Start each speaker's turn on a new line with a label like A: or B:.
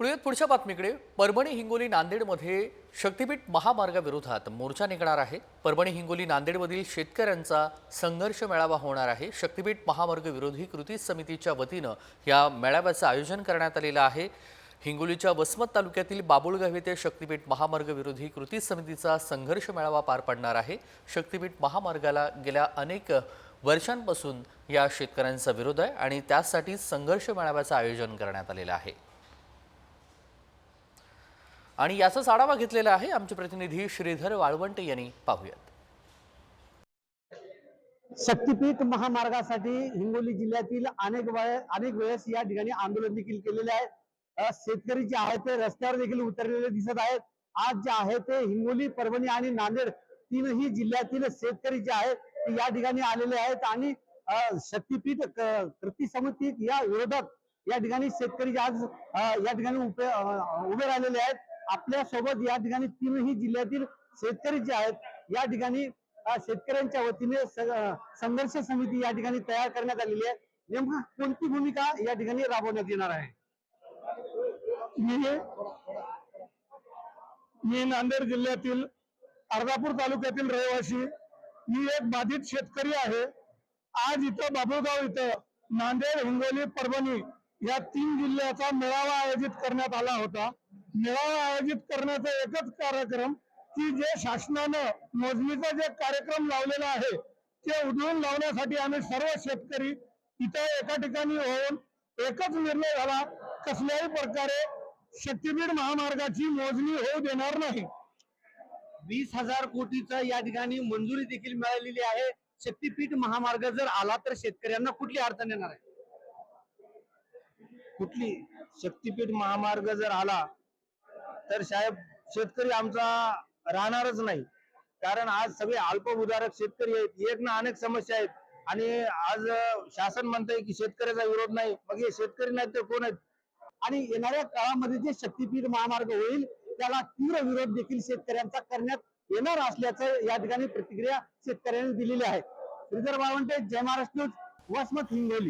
A: पुढे पुढच्या बातमीकडे परभणी हिंगोली नांदेडमध्ये शक्तीपीठ महामार्गाविरोधात मोर्चा निघणार आहे. परभणी हिंगोली नांदेडमधील शेतकऱ्यांचा संघर्ष मेळावा होणार आहे. शक्तीपीठ महामार्ग विरोधी कृती समितीच्या वतीनं या मेळाव्याचं आयोजन करण्यात आलेलं आहे. हिंगोलीच्या वसमत तालुक्यातील बाबुळगाव येथे शक्तीपीठ महामार्ग विरोधी कृती समितीचा संघर्ष मेळावा पार पडणार आहे. शक्तीपीठ महामार्गाला गेल्या अनेक वर्षांपासून या शेतकऱ्यांचा विरोध आहे आणि त्यासाठी संघर्ष मेळाव्याचं आयोजन करण्यात आलेलं आहे. आणि याचाच आढावा घेतलेला आहे आमचे प्रतिनिधी श्रीधर वाळवंटे यांनी. पाहूयात.
B: शक्तीपीठ महामार्गासाठी हिंगोली जिल्ह्यातील अनेक वेळे अनेक वेळेस या ठिकाणी आंदोलन देखील केलेले आहे शेतकरी जे आहेत ते रस्त्यावर देखील उतरलेले दिसत आहेत. आज जे आहे ते हिंगोली परभणी आणि नांदेड तीनही जिल्ह्यातील शेतकरी जे आहेत ते या ठिकाणी आलेले आहेत. आणि शक्तिपीठ शक्तीपीठ कृती समिती या विरोधात या ठिकाणी शेतकरी आज या ठिकाणी उभे उभे राहिलेले आहेत. आपल्यासोबत या ठिकाणी तीनही जिल्ह्यातील शेतकरी जे आहेत या ठिकाणी शेतकऱ्यांच्या वतीने संघर्ष समिती या ठिकाणी तयार करण्यात आलेली आहे. नेमकं कोणती भूमिका या ठिकाणी राबवण्यात येणार आहे?
C: मी मी नांदेड जिल्ह्यातील अर्धापूर तालुक्यातील रहिवासी मी एक बाधित शेतकरी आहे. आज इथं बाबुळगाव इथं नांदेड हिंगोली परभणी या तीन जिल्ह्याचा मेळावा आयोजित करण्यात आला होता. मेळावा आयोजित करण्याचा एकच कार्यक्रम की जे शासनानं मोजणीचा जे कार्यक्रम लावलेला आहे ते उधळून लावण्यासाठी आम्ही सर्व शेतकरी इथं एका ठिकाणी होऊन एकच निर्णय झाला कसल्याही प्रकारे शक्तीपीठ महामार्गाची मोजणी होऊ देणार नाही.
B: वीस हजार कोटीचं या ठिकाणी मंजुरी देखील मिळालेली आहे. शक्तीपीठ महामार्ग जर आला तर शेतकऱ्यांना कुठली अडचण येणार आहे?
C: कुठली? शक्तीपीठ महामार्ग जर आला तर साहेब शेतकरी आमचा राहणारच नाही. कारण आज सगळे अल्पभूधारक शेतकरी आहेत. एक ना अनेक समस्या आहेत. आणि आज शासन म्हणतंय की शेतकऱ्याचा विरोध नाही. मग हे शेतकरी नाही तर कोण आहेत?
B: आणि येणाऱ्या काळामध्ये जे शक्तीपीठ महामार्ग होईल त्याला तीव्र विरोध देखील शेतकऱ्यांचा करण्यात येणार असल्याचं या ठिकाणी प्रतिक्रिया शेतकऱ्यांनी दिलेली आहे. श्रीधर बावंटे जय महाराष्ट्र न्यूज. वसमत हिंगोली.